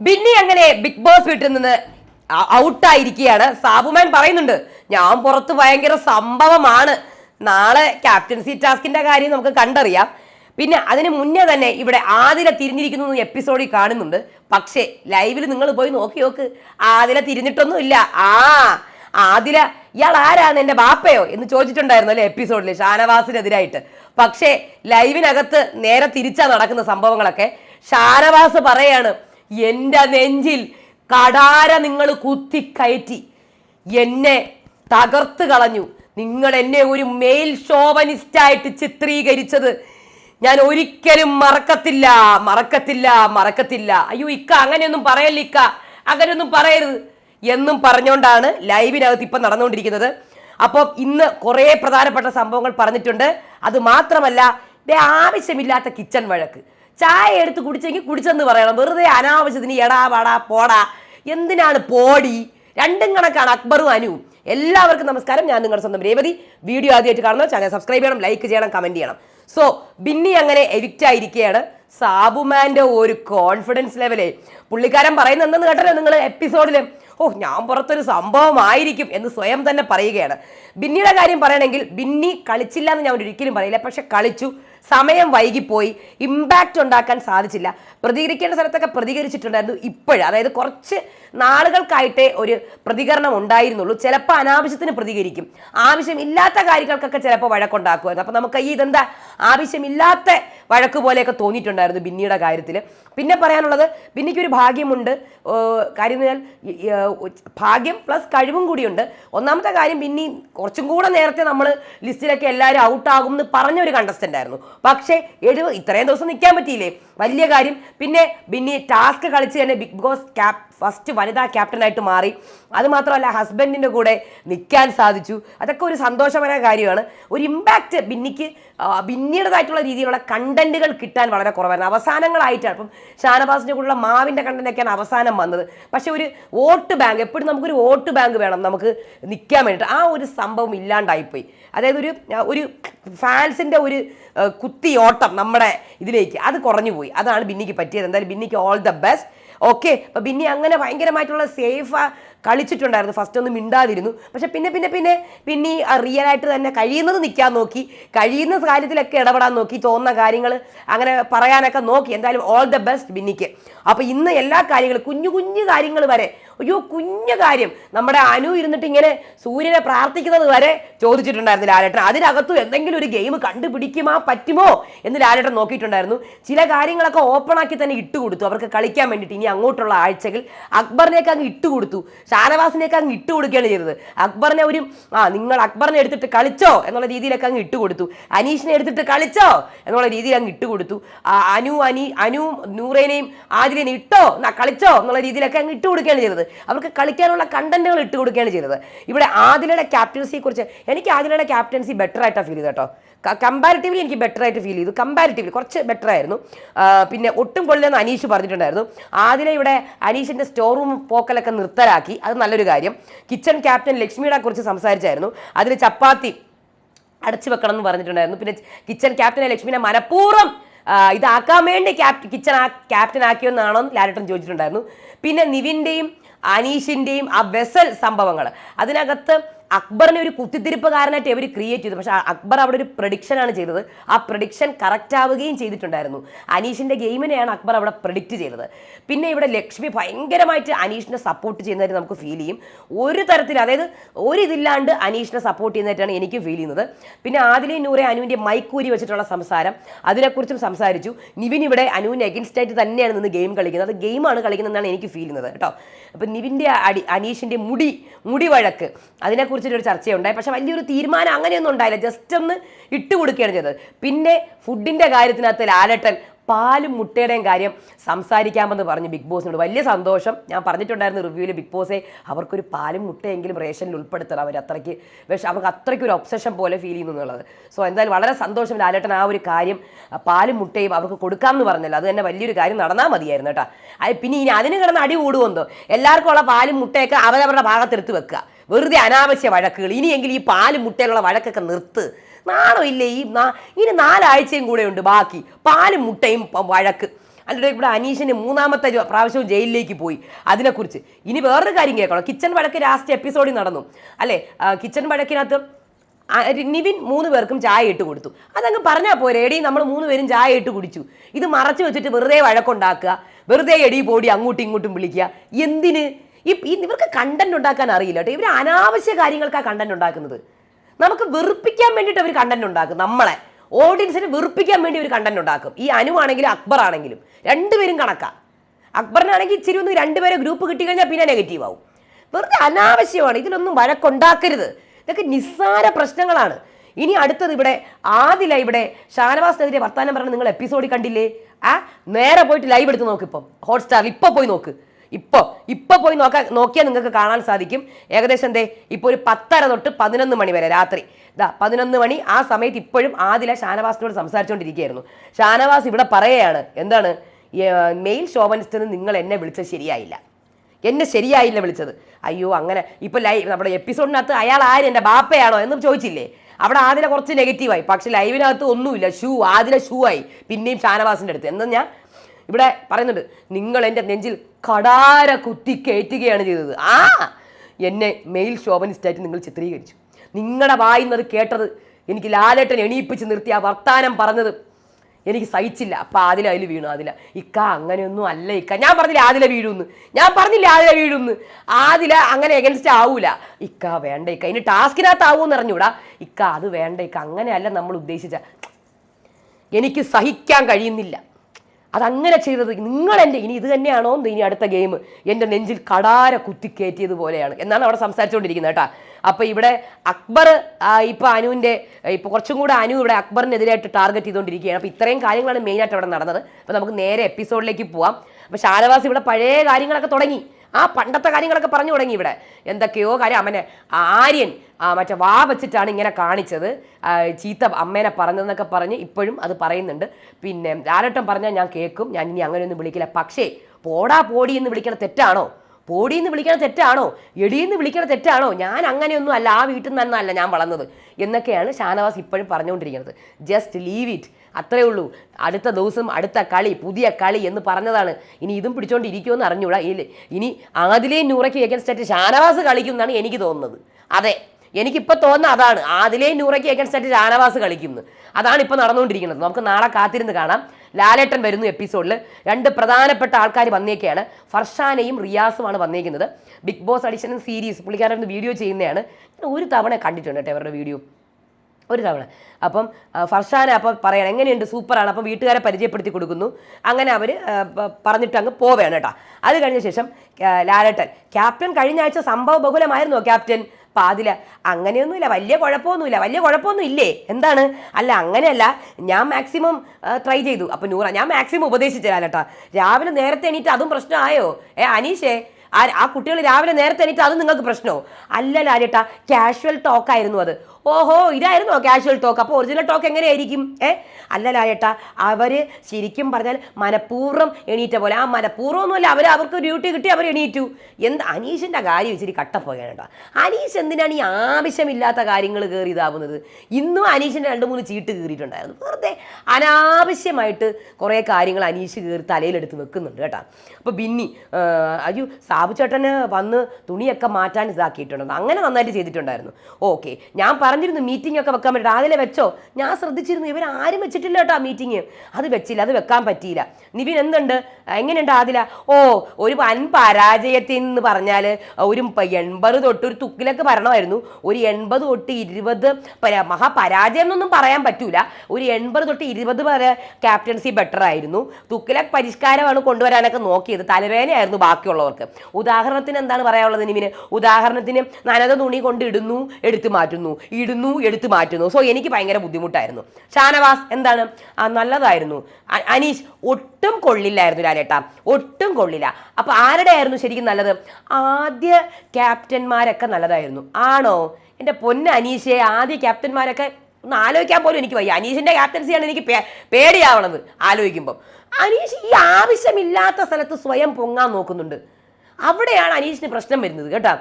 ബിന്നി അങ്ങനെ big boss വീട്ടിൽ നിന്ന് ഔട്ടായിരിക്കുകയാണ്. സാബുമാൻ പറയുന്നുണ്ട് ഞാൻ പുറത്ത് ഭയങ്കര സംഭവമാണ്. നാളെ ക്യാപ്റ്റൻസി ടാസ്കിന്റെ കാര്യം നമുക്ക് കണ്ടറിയാം. പിന്നെ അതിന് മുന്നേ തന്നെ ഇവിടെ ആതിര തിരിഞ്ഞിരിക്കുന്നു എപ്പിസോഡിൽ കാണുന്നുണ്ട്. പക്ഷേ ലൈവിൽ നിങ്ങൾ പോയി നോക്കി നോക്ക്. ആതിര തിരിഞ്ഞിട്ടൊന്നും ഇല്ല ആ ആതിര ഇയാൾ ആരാണ്? എന്റെ ബാപ്പയോ? എന്ന് ചോദിച്ചിട്ടുണ്ടായിരുന്നു അല്ലേ എപ്പിസോഡിൽ ഷാനവാസിനെതിരായിട്ട്. പക്ഷേ ലൈവിനകത്ത് നേരെ തിരിച്ചാ നടക്കുന്ന സംഭവങ്ങളൊക്കെ. ഷാനവാസ് പറയാണ് എന്റെ നെഞ്ചിൽ കടാര നിങ്ങൾ കുത്തിക്കയറ്റി. എന്നെ തകർത്ത് കളഞ്ഞു. നിങ്ങൾ എന്നെ ഒരു മെയിൽ ഷോവനിസ്റ്റായിട്ട് ചിത്രീകരിച്ചത് ഞാൻ ഒരിക്കലും മറക്കത്തില്ല മറക്കത്തില്ല മറക്കത്തില്ല. അയ്യോ ഇക്ക അങ്ങനെയൊന്നും പറയല്ല ഇക്ക? അങ്ങനെയൊന്നും പറയരുത്. എന്നും പറഞ്ഞുകൊണ്ടാണ് ലൈവിനകത്ത് ഇപ്പം നടന്നുകൊണ്ടിരിക്കുന്നത്. അപ്പോൾ ഇന്ന് കുറേ പ്രധാനപ്പെട്ട സംഭവങ്ങൾ പറഞ്ഞിട്ടുണ്ട്. അത് മാത്രമല്ല ആവശ്യമില്ലാത്ത കിച്ചൺ വഴക്ക്. ചായ എടുത്ത് കുടിച്ചെങ്കിൽ കുടിച്ചെന്ന് പറയണം. വെറുതെ അനാവശ്യത്തിന് എടാ വടാ പോടാ. എന്തിനാണ് പോടി? രണ്ടും കണക്കാണ് അക്ബറും അനുവും. എല്ലാവർക്കും നമസ്കാരം. ഞാൻ നിങ്ങളുടെ സ്വന്തം രേവതി. വീഡിയോ ആദ്യമായിട്ട് കാണുന്ന ചാനൽ സബ്സ്ക്രൈബ് ചെയ്യണം ലൈക്ക് ചെയ്യണം കമന്റ് ചെയ്യണം. സോ ബിന്നി അങ്ങനെ എഡിക്റ്റ് ആയിരിക്കുകയാണ്. സാബുമാന്റെ ഒരു കോൺഫിഡൻസ് ലെവലേ പുള്ളിക്കാരൻ പറയുന്ന എന്തെന്ന് കേട്ടല്ലോ നിങ്ങൾ എപ്പിസോഡിൽ ഓ ഞാൻ പുറത്തൊരു സംഭവമായിരിക്കും എന്ന് സ്വയം തന്നെ പറയുകയാണ്. ബിന്നിയുടെ കാര്യം പറയണമെങ്കിൽ ബിന്നി കളിച്ചില്ല എന്ന് ഞാൻ ഒരിക്കലും പറയില്ല. പക്ഷെ കളിച്ചു. സമയം വൈകിപ്പോയി. ഇമ്പാക്റ്റ് ഉണ്ടാക്കാൻ സാധിച്ചില്ല. പ്രതികരിക്കേണ്ട സ്ഥലത്തൊക്കെ പ്രതികരിച്ചിട്ടുണ്ടായിരുന്നു ഇപ്പോഴും. അതായത് കുറച്ച് നാളുകൾക്കായിട്ടേ ഒരു പ്രതികരണം ഉണ്ടായിരുന്നുള്ളൂ. ചിലപ്പോൾ അനാവശ്യത്തിന് പ്രതികരിക്കും. ആവശ്യമില്ലാത്ത കാര്യങ്ങൾക്കൊക്കെ ചിലപ്പോൾ വഴക്കുണ്ടാക്കുമായിരുന്നു. അപ്പോൾ നമുക്ക് ഈ ഇതെന്താ? ആവശ്യമില്ലാത്ത വഴക്ക് പോലെയൊക്കെ തോന്നിയിട്ടുണ്ടായിരുന്നു ബിന്നിയുടെ കാര്യത്തിൽ പിന്നെ പറയാനുള്ളത് ബിന്നിക്കൊരു ഭാഗ്യമുണ്ട്. കാര്യം എന്ന് ഭാഗ്യം പ്ലസ് കഴിവും കൂടിയുണ്ട്. ഒന്നാമത്തെ കാര്യം ബിന്നി കുറച്ചും കൂടെ നേരത്തെ നമ്മൾ ലിസ്റ്റിലൊക്കെ എല്ലാവരും ഔട്ടാകും എന്ന് പറഞ്ഞ ഒരു കണ്ടസ്റ്റന്റ് ആയിരുന്നു. പക്ഷേ എഴുപത് ഇത്രയും ദിവസം നിൽക്കാൻ പറ്റിയില്ലേ? വലിയ കാര്യം. പിന്നെ ബിന്നി ടാസ്ക് കളിച്ച് തന്നെ ബിഗ് ബോസ് ക്യാപ് ഫസ്റ്റ് വനിതാ ക്യാപ്റ്റനായിട്ട് മാറി. അതുമാത്രമല്ല ഹസ്ബൻഡിന്റെ കൂടെ നിൽക്കാൻ സാധിച്ചു. അതൊക്കെ ഒരു സന്തോഷമായ കാര്യമാണ്. ഒരു ഇമ്പാക്റ്റ് ബിന്നിക്ക് ബിന്നിയുടേതായിട്ടുള്ള രീതിയിലുള്ള കണ്ടന്റുകൾ കിട്ടാൻ വളരെ കുറവായിരുന്നു. അവസാനങ്ങളായിട്ടാണ്. ഇപ്പം ഷാനവാസിന്റെ കൂടെയുള്ള മാവിന്റെ കണ്ടന്റൊക്കെയാണ് അവസാനം വന്നത്. പക്ഷേ ഒരു വോട്ട് ബാങ്ക് എപ്പോഴും നമുക്കൊരു വോട്ട് ബാങ്ക് വേണം നമുക്ക് നിൽക്കാൻ വേണ്ടിയിട്ട്. ആ ഒരു സംഭവം ഇല്ലാണ്ടായിപ്പോയി. അതായത് ഒരു ഒരു ഫാൻസിന്റെ ഒരു കുത്തിയോട്ടം നമ്മുടെ ഇതിലേക്ക് അത് കുറഞ്ഞു പോയി അതാണ് ബിന്നിക്ക് പറ്റിയത്. എന്തായാലും ബിന്നിക്ക് ഓൾ ദ ബെസ്റ്റ് ഓക്കെ അപ്പൊ പിന്നെ അങ്ങനെ ഭയങ്കരമായിട്ടുള്ള സേഫ് കളിച്ചിട്ടുണ്ടായിരുന്നു. ഫസ്റ്റ് ഒന്നും മിണ്ടാതിരുന്നു. പക്ഷെ പിന്നെ പിന്നെ പിന്നെ പിന്നെ റിയൽ ആയിട്ട് തന്നെ കഴിയുന്നത് നിൽക്കാൻ നോക്കി. കഴിയുന്ന കാര്യത്തിലൊക്കെ ഇടപെടാൻ നോക്കി. തോന്നുന്ന കാര്യങ്ങൾ അങ്ങനെ പറയാനൊക്കെ നോക്കി. എന്തായാലും ഓൾ ദ ബെസ്റ്റ് ബിന്നിക്ക്. അപ്പൊ ഇന്ന് എല്ലാ കാര്യങ്ങളും കുഞ്ഞു കുഞ്ഞു കാര്യങ്ങൾ വരെ അയ്യോ കുഞ്ഞു കാര്യം. നമ്മുടെ അനു ഇരുന്നിട്ട് ഇങ്ങനെ സൂര്യനെ പ്രാർത്ഥിക്കുന്നത് വരെ ചോദിച്ചിട്ടുണ്ടായിരുന്നു ലാലേട്ടൻ. അതിനകത്തും എന്തെങ്കിലും ഒരു ഗെയിം കണ്ടുപിടിക്കുമാ പറ്റുമോ എന്ന് ലാലേട്ടൻ നോക്കിയിട്ടുണ്ടായിരുന്നു. ചില കാര്യങ്ങളൊക്കെ ഓപ്പൺ ആക്കി തന്നെ ഇട്ടുകൊടുത്തു അവർക്ക് കളിക്കാൻ വേണ്ടിയിട്ട് ഇനി അങ്ങോട്ടുള്ള ആഴ്ചകൾ അക്ബറിനെയൊക്കെ അങ്ങ് ഇട്ടുകൊടുത്തു ഷാനവാസിനെയൊക്കെ അങ്ങ് ഇട്ടുകൊടുക്കുകയാണ് ചെയ്തത്. അക്ബറിനെ ഒരു ആ നിങ്ങൾ അക്ബറിനെ എടുത്തിട്ട് കളിച്ചോ എന്നുള്ള രീതിയിലൊക്കെ അങ്ങ് ഇട്ടുകൊടുത്തു അനീഷിനെ എടുത്തിട്ട് കളിച്ചോ എന്നുള്ള രീതിയിൽ അങ്ങ് ഇട്ടുകൊടുത്തു അനു അനി അനു നൂറേനെയും ആദിലിനെ ഇട്ടോ എന്നാ കളിച്ചോ എന്നുള്ള രീതിയിലൊക്കെ അങ്ങ് ഇട്ട് കൊടുക്കുകയാണ് ചെയ്തത്. അവർക്ക് കളിക്കാനുള്ള കണ്ടന്റുകൾ ഇട്ട് കൊടുക്കുകയാണ് ചെയ്തത്. ഇവിടെ ആദിലയുടെ ക്യാപ്റ്റൻസിയെ കുറിച്ച് എനിക്ക് ആദിലയുടെ ക്യാപ്റ്റൻസി ബെറ്റർ ആയിട്ടാണ് ഫീൽ ചെയ്തത് കേട്ടോ. കമ്പാരിറ്റീവ്ലി എനിക്ക് ബെറ്റർ ആയിട്ട് ഫീൽ ചെയ്തു. കമ്പാരിറ്റീവ്ലി കുറച്ച് ബെറ്റർ ആയിരുന്നു. പിന്നെ ഒട്ടും കൊള്ളില്ലെന്ന് അനീഷ് പറഞ്ഞിട്ടുണ്ടായിരുന്നു. ആദിലെ ഇവിടെ അനീഷിന്റെ സ്റ്റോർ റൂം പോക്കലൊക്കെ നിർത്തലാക്കി. അത് നല്ലൊരു കാര്യം. കിച്ചൺ ക്യാപ്റ്റൻ ലക്ഷ്മിയുടെ കുറിച്ച് സംസാരിച്ചായിരുന്നു. അതിൽ ചപ്പാത്തി അടച്ചു വെക്കണം എന്ന് പറഞ്ഞിട്ടുണ്ടായിരുന്നു. പിന്നെ കിച്ചൺ ക്യാപ്റ്റനെ ലക്ഷ്മിനെ മനഃപൂർവം ഇതാക്കാൻ വേണ്ടി ക്യാപ്റ്റൻ കിച്ചൺ ആ ക്യാപ്റ്റൻ ആക്കിയെന്നാണോ ലാലേട്ടൻ ചോദിച്ചിട്ടുണ്ടായിരുന്നു. പിന്നെ നിവിന്റെയും അനീഷിന്റെയും ആ വെസൽ സംഭവങ്ങൾ അതിനകത്ത് അക്ബറിനെ ഒരു കുത്തിത്തിരിപ്പുകാരനായിട്ട് ഇവർ ക്രിയേറ്റ് ചെയ്തു. പക്ഷെ അക്ബർ അവിടെ ഒരു പ്രഡിക്ഷൻ ആണ് ചെയ്തത്. ആ പ്രഡിക്ഷൻ കറക്റ്റ് ആവുകയും ചെയ്തിട്ടുണ്ടായിരുന്നു. അനീഷിന്റെ ഗെയിമിനെയാണ് അക്ബർ അവിടെ പ്രഡിക്റ്റ് ചെയ്തത്. പിന്നെ ഇവിടെ ലക്ഷ്മി ഭയങ്കരമായിട്ട് അനീഷിനെ സപ്പോർട്ട് ചെയ്യുന്നതായിട്ട് നമുക്ക് ഫീൽ ചെയ്യും. ഒരു തരത്തിൽ അതായത് ഒരു ഇതില്ലാണ്ട് അനീഷിനെ സപ്പോർട്ട് ചെയ്യുന്നതായിട്ടാണ് എനിക്ക് ഫീൽ ചെയ്യുന്നത്. പിന്നെ ആദിലെ നൂറെ അനുവിന്റെ മൈക്കൂരി വെച്ചിട്ടുള്ള സംസാരം. അതിനെക്കുറിച്ചും സംസാരിച്ചു. നിവിൻ ഇവിടെ അനുവിന് അഗൻസ്റ്റ് ആയിട്ട് തന്നെയാണ് നിന്ന് ഗെയിം കളിക്കുന്നത്. അത് ഗെയിമാണ് കളിക്കുന്നതെന്നാണ് എനിക്ക് ഫീൽ ചെയ്യുന്നത് കേട്ടോ. അപ്പം നിവിന്റെ അടി അനീഷിന്റെ മുടി മുടി വഴക്ക്. അതിനെക്കുറിച്ചൊരു ചർച്ചയുണ്ടായി. പക്ഷേ വലിയൊരു തീരുമാനം അങ്ങനെയൊന്നും ഉണ്ടായില്ല. ജസ്റ്റ് ഒന്ന് ഇട്ട് കൊടുക്കുകയാണ് ചെയ്തത്. പിന്നെ ഫുഡിന്റെ കാര്യത്തിനകത്ത് ലാലട്ടൻ പാലും മുട്ടയുടെയും കാര്യം സംസാരിക്കാമെന്ന് പറഞ്ഞു ബിഗ് ബോസിനോട്. വലിയ സന്തോഷം. ഞാൻ പറഞ്ഞിട്ടുണ്ടായിരുന്നു റിവ്യൂവിൽ ബിഗ് ബോസെ അവർക്കൊരു പാലും മുട്ടയെങ്കിലും റേഷനിൽ ഉൾപ്പെടുത്തണം അവർ അത്രയ്ക്ക് പക്ഷേ അവർക്ക് അത്രയ്ക്ക് ഒരു ഒബ്സഷൻ പോലെ ഫീൽ ചെയ്യുന്നു എന്നുള്ളത്. സോ എന്തായാലും വളരെ സന്തോഷം ലാലേട്ടൻ ആ ഒരു കാര്യം പാലും മുട്ടയും അവർക്ക് കൊടുക്കാമെന്ന് പറഞ്ഞല്ലോ. അത് തന്നെ വലിയൊരു കാര്യം നടന്നാൽ മതിയായിരുന്നു കേട്ടോ. അത് പിന്നെ ഇനി അതിന് കിടന്ന് അടി കൂടുമെന്നോ എല്ലാവർക്കും ഉള്ള പാലും മുട്ടയൊക്കെ അവരവരുടെ ഭാഗത്തെടുത്ത് വെക്കുക. വെറുതെ അനാവശ്യ വഴക്കുകൾ. ഇനിയെങ്കിലും ഈ പാലും മുട്ടയിലുള്ള വഴക്കൊക്കെ നിർത്ത്. നാണോ ഇല്ലേ? ഈ ഇനി നാലാഴ്ചയും കൂടെ ഉണ്ട് ബാക്കി. പാലും മുട്ടയും വഴക്ക്. അതിന്റെ ഇവിടെ അനീഷിന് മൂന്നാമത്തെ പ്രാവശ്യവും ജയിലിലേക്ക് പോയി. അതിനെക്കുറിച്ച്. ഇനി വേറൊരു കാര്യം കേൾക്കണം. കിച്ചൺ വഴക്ക് ലാസ്റ്റ് എപ്പിസോഡിൽ നടന്നു. അല്ലേ? കിച്ചൺ വഴക്കിനകത്ത് നിവിൻ മൂന്ന് പേർക്കും ചായ ഇട്ട് കൊടുത്തു. അതങ്ങ് പറഞ്ഞാൽ പോരെ. എടി നമ്മൾ മൂന്ന് പേരും ചായ ഇട്ട് കുടിച്ചു. ഇത് മറച്ചു വെച്ചിട്ട് വെറുതെ വഴക്കുണ്ടാക്കുക. വെറുതെ എടി പോടി അങ്ങോട്ടും ഇങ്ങോട്ടും വിളിക്കുക. എന്തിന്? ഈ ഇവർക്ക് കണ്ടന്റ് ഉണ്ടാക്കാൻ അറിയില്ല കേട്ടോ. ഇവർ അനാവശ്യ കാര്യങ്ങൾക്കാണ് കണ്ടന്റ് ഉണ്ടാക്കുന്നത്. നമുക്ക് വെറുപ്പിക്കാൻ വേണ്ടിയിട്ട് അവർ കണ്ടന്റ് ഉണ്ടാക്കും. നമ്മളെ ഓഡിയൻസിനെ വെറുപ്പിക്കാൻ വേണ്ടി ഒരു കണ്ടന്റ് ഉണ്ടാക്കും. ഈ അനുവാണെങ്കിലും അക്ബർ ആണെങ്കിലും. രണ്ടുപേരും കണക്കാ. അക്ബറിനാണെങ്കിൽ ഇച്ചിരി ഒന്ന് രണ്ടുപേരെ ഗ്രൂപ്പ് കിട്ടി കഴിഞ്ഞാൽ പിന്നെ നെഗറ്റീവ് ആവും. വെറുതെ അനാവശ്യമാണ്. ഇതിലൊന്നും വഴക്കുണ്ടാക്കരുത്. ഇതൊക്കെ നിസ്സാര പ്രശ്നങ്ങളാണ്. ഇനി അടുത്തത് ഇവിടെ ആദില ഇവിടെ ഷാനവാസിനെതിരെ വർത്താനം പറഞ്ഞ നിങ്ങൾ എപ്പിസോഡിൽ കണ്ടില്ലേ? ആ? നേരെ പോയിട്ട് ലൈവ് എടുത്ത് നോക്ക് ഇപ്പം. ഹോട്ട്സ്റ്റാറിൽ ഇപ്പൊ പോയി നോക്ക്. ഇപ്പൊ ഇപ്പോൾ പോയി നോക്കാൻ നോക്കിയാൽ നിങ്ങൾക്ക് കാണാൻ സാധിക്കും. ഏകദേശം എന്തേ ഇപ്പോൾ ഒരു പത്തര തൊട്ട് പതിനൊന്ന് മണി വരെ രാത്രി. ഇതാ പതിനൊന്ന് മണി ആ സമയത്ത് ഇപ്പോഴും ആദില ഷാനവാസിനോട് സംസാരിച്ചുകൊണ്ടിരിക്കുകയായിരുന്നു ഷാനവാസ് ഇവിടെ പറയുകയാണ് എന്താണ് മെയിൽ ഷോവനിസ്റ്റിന് നിങ്ങൾ എന്നെ വിളിച്ചത് ശരിയായില്ല. എന്നെ ശരിയായില്ല വിളിച്ചത്. അയ്യോ അങ്ങനെ ഇപ്പോൾ ലൈവ് നമ്മുടെ എപ്പിസോഡിനകത്ത് അയാൾ ആര് എന്റെ ബാപ്പയാണോ എന്ന് ചോദിച്ചില്ലേ? അവിടെ ആദില കുറച്ച് നെഗറ്റീവായി പക്ഷെ ലൈവിനകത്ത് ഒന്നുമില്ല ഷൂ ആദില ഷൂ ആയി. പിന്നെയും ഷാനവാസിന്റെ അടുത്ത്. എന്ന് ഞാൻ ഇവിടെ പറയുന്നുണ്ട് നിങ്ങൾ എന്റെ നെഞ്ചിൽ കടാര കുത്തി കയറ്റുകയാണ് ചെയ്തത്. ആ എന്നെ മെയിൽ ശോഭനിസ്റ്റായിട്ട് നിങ്ങൾ ചിത്രീകരിച്ചു. നിങ്ങളുടെ വായിന്നത് കേട്ടത് എനിക്ക് ലാലേട്ടൻ എണീപ്പിച്ച് നിർത്തി ആ വർത്താനം പറഞ്ഞത് എനിക്ക് സഹിച്ചില്ല. അപ്പം ആദില അതിൽ വീണു ആദില. ഇക്ക അങ്ങനെയൊന്നും അല്ല ഇക്ക. ഞാൻ പറഞ്ഞില്ല ആദില വീഴുമെന്ന് ഞാൻ പറഞ്ഞില്ല ആദില വീഴുമെന്ന് ആദില അങ്ങനെ എഗൻസ്റ്റ് ആവൂല. ഇക്ക വേണ്ട ഇക്ക. ഇനി ടാസ്കിനകത്ത് ആവൂന്ന് അറിഞ്ഞൂടാ. ഇക്ക അത് വേണ്ട ഇക്ക. അങ്ങനെയല്ല നമ്മൾ ഉദ്ദേശിച്ച. എനിക്ക് സഹിക്കാൻ കഴിയുന്നില്ല. അതങ്ങനെ ചെയ്തത് നിങ്ങൾ എന്റെ ഇനി ഇത് തന്നെയാണോ ഇനി അടുത്ത ഗെയിം എന്റെ നെഞ്ചിൽ കടാര കുത്തിക്കയറ്റിയത് പോലെയാണ് എന്നാണ് അവിടെ സംസാരിച്ചുകൊണ്ടിരിക്കുന്നത് കേട്ടോ. അപ്പോൾ ഇവിടെ അക്ബർ ഇപ്പോൾ അനുവിന്റെ ഇപ്പോൾ കുറച്ചും കൂടെ അനു ഇവിടെ അക്ബറിനെതിരായിട്ട് ടാർഗറ്റ് ചെയ്തുകൊണ്ടിരിക്കുകയാണ്. അപ്പോൾ ഇത്രയും കാര്യങ്ങളാണ് മെയിനായിട്ട് അവിടെ നടന്നത്. അപ്പോൾ നമുക്ക് നേരെ എപ്പിസോഡിലേക്ക് പോവാം. അപ്പോൾ ഷാനവാസ് ഇവിടെ പഴയ കാര്യങ്ങളൊക്കെ തുടങ്ങി. ആ പണ്ടത്തെ കാര്യങ്ങളൊക്കെ പറഞ്ഞു തുടങ്ങി ഇവിടെ. എന്തൊക്കെയോ കാര്യം അമ്മനെ ആര്യൻ മറ്റേ വാ വെച്ചിട്ടാണ് ഇങ്ങനെ കാണിച്ചത്. ചീത്ത അമ്മേനെ പറഞ്ഞതെന്നൊക്കെ പറഞ്ഞ് ഇപ്പോഴും അത് പറയുന്നുണ്ട്. പിന്നെ ലാലട്ടം പറഞ്ഞാൽ ഞാൻ കേൾക്കും ഞാൻ ഇനി അങ്ങനെയൊന്നും വിളിക്കില്ല. പക്ഷേ പോടാ പോടി എന്ന് വിളിക്കണ തെറ്റാണോ? പോടി എന്ന് വിളിക്കണ തെറ്റാണോ? എടിയെന്ന് വിളിക്കണ തെറ്റാണോ? ഞാൻ അങ്ങനെയൊന്നും അല്ല ആ വീട്ടിൽ നിന്നല്ല ഞാൻ വളർന്നത്. എന്നൊക്കെയാണ് ഷാനവാസ് ഇപ്പോഴും പറഞ്ഞുകൊണ്ടിരിക്കുന്നത്. ജസ്റ്റ് ലീവ് ഇറ്റ് അത്രേ ഉള്ളൂ. അടുത്ത ദിവസം അടുത്ത കളി പുതിയ കളി എന്ന് പറഞ്ഞതാണ്. ഇനി ഇതും പിടിച്ചോണ്ടിരിക്കുമെന്ന് അറിഞ്ഞൂടാ. ഇനി ആദിലേയും നൂറയ്ക്ക് എഗൻസ്റ്റായിട്ട് ഷാനവാസ് കളിക്കും എന്നാണ് എനിക്ക് തോന്നുന്നത്. അതെ. എനിക്കിപ്പോൾ തോന്നുന്ന അതാണ്. ആദിലേയും നൂറയ്ക്ക് എഗൻസ്റ്റ് ആയിട്ട് ഷാനവാസ് കളിക്കുന്നു. അതാണ് ഇപ്പോൾ നടന്നുകൊണ്ടിരിക്കുന്നത്. നമുക്ക് നാളെ കാത്തിരുന്ന് കാണാം. ലാലേട്ടൻ വരുന്നു എപ്പിസോഡിൽ രണ്ട് പ്രധാനപ്പെട്ട ആൾക്കാർ വന്നേക്കെയാണ്. ഫർഷാനയും റിയാസുമാണ് വന്നേക്കുന്നത്. ബിഗ് ബോസ് അഡിഷൻ സീരീസ് പുള്ളിക്കാരൻ വീഡിയോ ചെയ്യുന്നതാണ്. ഒരു തവണ കണ്ടിട്ടുണ്ട് കേട്ടോ അവരുടെ വീഡിയോ ഒരു തവണ. അപ്പം ഫർഷാന അപ്പോൾ പറയണം എങ്ങനെയുണ്ട്? സൂപ്പറാണ്. അപ്പം വീട്ടുകാരെ പരിചയപ്പെടുത്തി കൊടുക്കുന്നു. അങ്ങനെ അവർ പറഞ്ഞിട്ട് അങ്ങ് പോവുകയാണ് കേട്ടോ. അത് കഴിഞ്ഞ ശേഷം ലാലട്ടൻ ക്യാപ്റ്റൻ കഴിഞ്ഞ ആഴ്ച സംഭവ ബഹുലമായിരുന്നോ ക്യാപ്റ്റൻ? പാതില അങ്ങനെയൊന്നുമില്ല വലിയ കുഴപ്പമൊന്നുമില്ല വലിയ കുഴപ്പമൊന്നും ഇല്ലേ എന്താണ്? അല്ല അങ്ങനെയല്ല ഞാൻ മാക്സിമം ട്രൈ ചെയ്തു. അപ്പം നൂറ ഞാൻ മാക്സിമം ഉപദേശിച്ചു ലാലേട്ടാ രാവിലെ നേരത്തെ എണീറ്റ് അതും പ്രശ്നമായോ? ഏ അനീഷേ ആ കുട്ടികൾ രാവിലെ നേരത്തെ എണീറ്റ് അത് നിങ്ങൾക്ക് പ്രശ്നമോ? അല്ല ലാലേട്ടാ കാഷ്വൽ ടോക്കായിരുന്നു അത്. ഓഹോ ഇതായിരുന്നോ കാഷ്വൽ ടോക്ക് അപ്പോൾ ഒറിജിനൽ ടോക്ക് എങ്ങനെയായിരിക്കും? ഏ? അല്ല ലായേട്ടാ അവർ ശരിക്കും പറഞ്ഞാൽ മനഃപൂർവം എണീറ്റ പോലെ. ആ മനഃപൂർവം ഒന്നുമല്ല അവർ അവർക്ക് ഡ്യൂട്ടി കിട്ടി അവർ എണീറ്റു. എന്ത് അനീഷിന്റെ കാര്യം ഇച്ചിരി കട്ടപ്പോയാണ് കേട്ടോ. അനീഷ് എന്തിനാണ് ഈ ആവശ്യമില്ലാത്ത കാര്യങ്ങൾ കയറി ഇതാവുന്നത്? ഇന്നും അനീഷിന്റെ രണ്ട് മൂന്ന് ചീട്ട് കീറിയിട്ടുണ്ടായിരുന്നു. വെറുതെ അനാവശ്യമായിട്ട് കുറേ കാര്യങ്ങൾ അനീഷ് കയറി തലയിലെടുത്ത് വെക്കുന്നുണ്ട് കേട്ടോ. അപ്പോൾ ബിന്നി അയ്യോ സാബു ചേട്ടന് വന്ന് തുണിയൊക്കെ മാറ്റാൻ ഇതാക്കിയിട്ടുണ്ടോ? അങ്ങനെ നന്നായിട്ട് ചെയ്തിട്ടുണ്ടായിരുന്നു. ഓക്കെ ഞാൻ പറഞ്ഞിരുന്നു മീറ്റിംഗ് ഒക്കെ വെക്കാൻ പറ്റും അതിലെ വെച്ചോ? ഞാൻ ശ്രദ്ധിച്ചിരുന്നു ഇവർ ആരും വെച്ചിട്ടില്ല കേട്ടോ ആ മീറ്റിംഗ് അത് വെച്ചില്ല അത് വെക്കാൻ പറ്റിയില്ല. നിവിൻ എന്തുണ്ട്? എങ്ങനെയുണ്ട് ആദില? ഓ ഒരു വൻ പരാജയത്തിൽ പറഞ്ഞാൽ ഒരു എൺപത് തൊട്ട് ഒരു തുക്കിലൊക്കെ ഭരണമായിരുന്നു ഒരു എൺപത് തൊട്ട് ഇരുപത് പര- മഹാപരാജയം എന്നൊന്നും പറയാൻ പറ്റൂല. ഒരു എൺപത് തൊട്ട് ഇരുപത് വരെ ക്യാപ്റ്റൻസി ബെറ്റർ ആയിരുന്നു. തുക്കിലക് പരിഷ്കാരമാണ് കൊണ്ടുവരാനൊക്കെ നോക്കിയത്. തലവേദനയായിരുന്നു ബാക്കിയുള്ളവർക്ക്. ഉദാഹരണത്തിന് എന്താണ് പറയാനുള്ളത് നിവിന്? ഉദാഹരണത്തിന് നനത തുണി കൊണ്ട് ഇടുന്നു എടുത്തു മാറ്റുന്നു. ഇടുന്നു എടുത്തു മാറ്റുന്നു. സോ എനിക്ക് ഭയങ്കര ബുദ്ധിമുട്ടായിരുന്നു. ഷാനവാസ് എന്താണ്? നല്ലതായിരുന്നു. അനീഷ് ഒട്ടും കൊള്ളില്ലായിരുന്നു ലാലേട്ട. ഒട്ടും കൊള്ളില്ല. അപ്പൊ ആരുടെ ആയിരുന്നു ശരിക്കും നല്ലത്? ആദ്യ ക്യാപ്റ്റന്മാരൊക്കെ നല്ലതായിരുന്നു. ആണോ? എന്റെ പൊന്ന അനീഷെ ആദ്യ ക്യാപ്റ്റന്മാരൊക്കെ ഒന്ന് ആലോചിക്കാൻ പോലും എനിക്ക് വയ്യ. അനീഷിന്റെ ക്യാപ്റ്റൻസിയാണ് എനിക്ക് പേടിയാവണത് ആലോചിക്കുമ്പോൾ അനീഷ് ഈ ആവശ്യമില്ലാത്ത സ്ഥലത്ത് സ്വയം പൊങ്ങാൻ നോക്കുന്നുണ്ട്. അവിടെയാണ് അനീഷിന് പ്രശ്നം വരുന്നത് കേട്ടോ.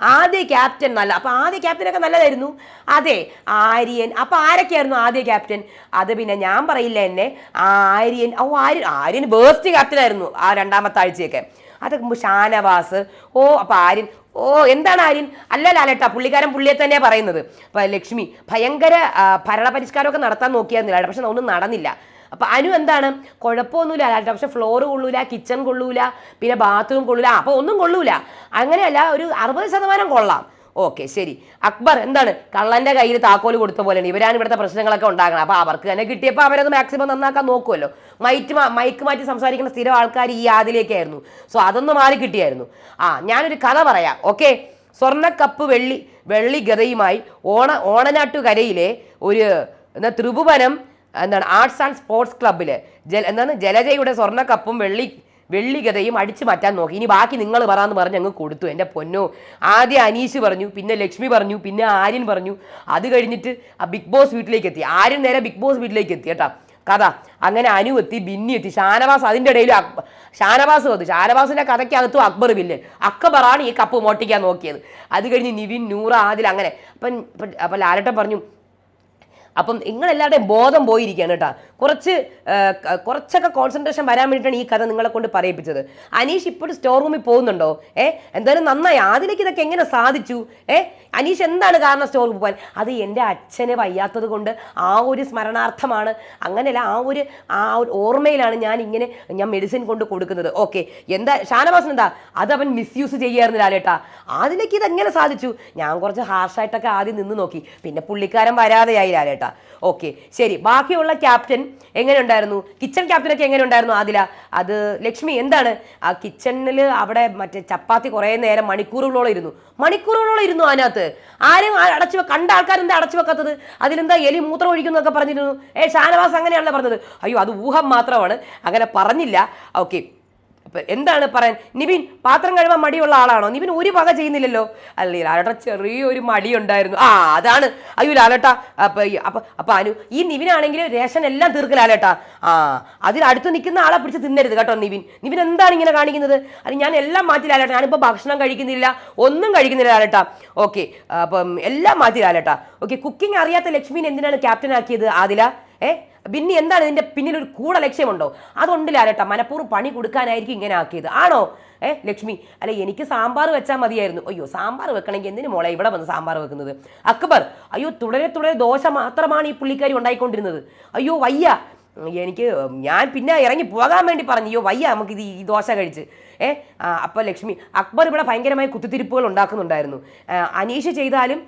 ആദ്യ ക്യാപ്റ്റൻ നല്ല അപ്പോൾ ആദ്യ ക്യാപ്റ്റനൊക്കെ നല്ലതായിരുന്നു. അതെ ആര്യൻ. അപ്പൊ ആരൊക്കെയായിരുന്നു ആദ്യ ക്യാപ്റ്റൻ? അത് പിന്നെ ഞാൻ പറയില്ല എന്നെ. ആര്യൻ ഓ ആര്യൻ ആര്യൻ വേസ്റ്റ് ക്യാപ്റ്റൻ ആയിരുന്നു ആ രണ്ടാമത്തെ ആഴ്ചയൊക്കെ. മുമ്പ് ഷാനവാസ്. ഓ അപ്പോൾ ആര്യൻ ഓ എന്താണ് ആര്യൻ? അല്ല ലാലേട്ടാ പുള്ളിക്കാരൻ പുള്ളിയെ തന്നെയാണ് പറയുന്നത്. അപ്പോൾ ലക്ഷ്മി ഭയങ്കര ഭരണ ഭരണപരിഷ്കാരമൊക്കെ നടത്താൻ നോക്കിയായിരുന്നില്ല പക്ഷെ ഒന്നും നടന്നില്ല. അപ്പൊ അനു എന്താണ്? കുഴപ്പമൊന്നുമില്ല. അല്ലാണ്ട് പക്ഷെ ഫ്ലോർ കൊള്ളൂല കിച്ചൺ കൊള്ളൂല പിന്നെ ബാത്റൂം കൊള്ളൂല. അപ്പൊ ഒന്നും കൊള്ളൂല. അങ്ങനെയല്ല ഒരു അറുപത് ശതമാനം കൊള്ളാം. ഓക്കെ ശരി. അക്ബർ എന്താണ്? കള്ളന്റെ കയ്യിൽ താക്കോൽ കൊടുത്ത പോലെയാണ്. ഇവരാണ് ഇവിടുത്തെ പ്രശ്നങ്ങളൊക്കെ ഉണ്ടാകണം അപ്പൊ അവർക്ക് തന്നെ കിട്ടിയപ്പോൾ അവരത് മാക്സിമം നന്നാക്കാൻ നോക്കുമല്ലോ മൈറ്റ് മൈക്ക് മാറ്റി സംസാരിക്കുന്ന സ്ഥിരം ആൾക്കാർ ഈ ആദിലേക്കായിരുന്നു. സോ അതൊന്നും മാറി കിട്ടിയായിരുന്നു. ആ ഞാനൊരു കഥ പറയാം. ഓക്കെ? സ്വർണക്കപ്പ് വെള്ളി വെള്ളി ഗതയുമായി ഓണ ഓണനാട്ടുകരയിലെ ഒരു എന്താ ത്രിഭുവനം എന്താണ് ആർട്സ് ആൻഡ് സ്പോർട്സ് ക്ലബ്ബിൽ ജല എന്താണ് ജലജയുടെ സ്വർണക്കപ്പും വെള്ളി വെള്ളികഥയും അടിച്ചു മാറ്റാൻ നോക്കി. ഇനി ബാക്കി നിങ്ങൾ പറയാന്ന് പറഞ്ഞ് അങ്ങ് കൊടുത്തു. എന്റെ പൊന്നോ. ആദ്യം അനീഷ് പറഞ്ഞു പിന്നെ ലക്ഷ്മി പറഞ്ഞു പിന്നെ ആര്യൻ പറഞ്ഞു. അത് കഴിഞ്ഞിട്ട് ആ ബിഗ് ബോസ് വീട്ടിലേക്ക് എത്തി. ആര്യൻ നേരെ ബിഗ് ബോസ് വീട്ടിലേക്ക് എത്തി കേട്ടാ. കഥ. അങ്ങനെ അനു എത്തി ബിന്നി എത്തി. ഷാനവാസ് അതിന്റെ ഇടയിൽ ഷാനവാസ് വന്നു. ഷാനവാസിന്റെ കഥയ്ക്കകത്തും അക്ബർ വില്ലൻ അക്ബറാണ് ഈ കപ്പ് മോട്ടിക്കാൻ നോക്കിയത്. അത് കഴിഞ്ഞ് നിവിൻ നൂറ ആദിൽ അങ്ങനെ. അപ്പം അപ്പം ലാലട്ടൻ പറഞ്ഞു അപ്പം നിങ്ങളെല്ലാവരുടെയും ബോധം പോയിരിക്കുകയാണ് കേട്ടോ. കുറച്ച് കുറച്ചൊക്കെ കോൺസെൻട്രേഷൻ വരാൻ വേണ്ടിയിട്ടാണ് ഈ കഥ നിങ്ങളെ കൊണ്ട് പറയിപ്പിച്ചത്. അനീഷ് ഇപ്പോഴും സ്റ്റോർ റൂമിൽ പോകുന്നുണ്ടോ? ഏ? എന്തായാലും നന്നായി. ആദിലേക്ക് ഇതൊക്കെ എങ്ങനെ സാധിച്ചു? ഏ? അനീഷ് എന്താണ് കാരണം സ്റ്റോർ റൂമിൽ പോകാൻ? അത് എന്റെ അച്ഛനെ വയ്യാത്തത് കൊണ്ട് ആ ഒരു സ്മരണാർത്ഥമാണ്. അങ്ങനെയല്ല ആ ഒരു ആ ഒരു ഓർമ്മയിലാണ് ഞാൻ ഇങ്ങനെ ഞാൻ മെഡിസിൻ കൊണ്ട് കൊടുക്കുന്നത്. ഓക്കെ എന്താ ഷാനവാസൻ എന്താ? അത് അവൻ മിസ്യൂസ് ചെയ്യാറുണ്ട് ലാലേട്ടാ. അതിലേക്ക് ഇതെങ്ങനെ സാധിച്ചു? ഞാൻ കുറച്ച് ഹാർഷായിട്ടൊക്കെ ആദ്യം നിന്ന് നോക്കി. പിന്നെ പുള്ളിക്കാരൻ വരാതെയായി ലാലേട്ടാ. ഓക്കെ ശരി. ബാക്കിയുള്ള ക്യാപ്റ്റൻ എങ്ങനെ ഉണ്ടായിരുന്നു കിച്ചൺ ക്യാപ്റ്റനൊക്കെ എങ്ങനെ ഉണ്ടായിരുന്നു ആദില? അത് ലക്ഷ്മി എന്താണ്? ആ കിച്ചണിൽ അവിടെ മറ്റേ ചപ്പാത്തി കുറേ നേരം മണിക്കൂറുകളോളം ഇരുന്നു. മണിക്കൂറുകളോളം ഇരുന്നു അതിനകത്ത്. ആരും അടച്ചു കണ്ട ആൾക്കാരെന്താ അടച്ചു വെക്കാത്തത്? അതിലെന്താ എലി മൂത്രം ഒഴിക്കുന്നൊക്കെ പറഞ്ഞിരുന്നു? ഏ ഷാനവാസ് അങ്ങനെയാണല്ലോ പറഞ്ഞത്. അയ്യോ അത് ഊഹം മാത്രമാണ്. അങ്ങനെ പറഞ്ഞില്ല. ഓക്കെ. എന്താണ് പറയാൻ? നിവിൻ പാത്രം കഴുകാൻ മടിയുള്ള ആളാണോ? നിവിൻ ഒരു വക ചെയ്യുന്നില്ലല്ലോ. അല്ലേ ലാലട്ട ചെറിയൊരു മടി ഉണ്ടായിരുന്നു. ആ അതാണ്. അയ്യോ ലാലട്ട അപ്പൊ അപ്പൊ അപ്പൊ അനു ഈ നിവിനാണെങ്കിൽ റേഷൻ എല്ലാം തീർക്ക് ലാലട്ട. ആ അതിൽ അടുത്ത് നിൽക്കുന്ന ആളെ പിടിച്ച് തിന്നരുത് കേട്ടോ നിവിൻ. നിവിൻ എന്താണ് ഇങ്ങനെ കാണിക്കുന്നത്? അത് ഞാൻ എല്ലാം മാറ്റി ലാലട്ട. ഞാനിപ്പോ ഭക്ഷണം കഴിക്കുന്നില്ല ഒന്നും കഴിക്കുന്നില്ല ലാലട്ട. ഓക്കെ അപ്പം എല്ലാം മാറ്റി ലാലട്ട. ഓക്കെ കുക്കിംഗ് അറിയാത്ത ലക്ഷ്മിനെ എന്തിനാണ് ക്യാപ്റ്റൻ ആക്കിയത് ആദില? ഏ ബിന്നി എന്താണ് ഇതിന്റെ പിന്നിൽ ഒരു കൂട ലക്ഷ്യമുണ്ടോ? അതുണ്ട് ലാലേട്ടാ മനഃപൂർവം പണി കൊടുക്കാനായിരിക്കും ഇങ്ങനെ ആക്കിയത്. ആണോ? ഏ ലക്ഷ്മി അല്ലെ എനിക്ക് സാമ്പാർ വെച്ചാൽ മതിയായിരുന്നു. അയ്യോ സാമ്പാർ വെക്കണമെങ്കിൽ എന്തിനു മോളെ ഇവിടെ വന്ന് സാമ്പാർ വെക്കുന്നത്? അക്ബർ അയ്യോ തുടരെ തുടരെ ദോശ മാത്രമാണ് ഈ പുള്ളിക്കാരി ഉണ്ടായിക്കൊണ്ടിരുന്നത്. അയ്യോ വയ്യ. എനിക്ക് ഞാൻ പിന്നെ ഇറങ്ങി പോകാൻ വേണ്ടി പറഞ്ഞു. അയ്യോ വയ്യ നമുക്ക് ഇത് ഈ ദോശ കഴിച്ച്. ഏ അപ്പോൾ ലക്ഷ്മി അക്ബർ ഇവിടെ ഭയങ്കരമായ കുത്തിത്തിരിപ്പുകൾ ഉണ്ടാക്കുന്നുണ്ടായിരുന്നു. അനീഷ് ചെയ്താലും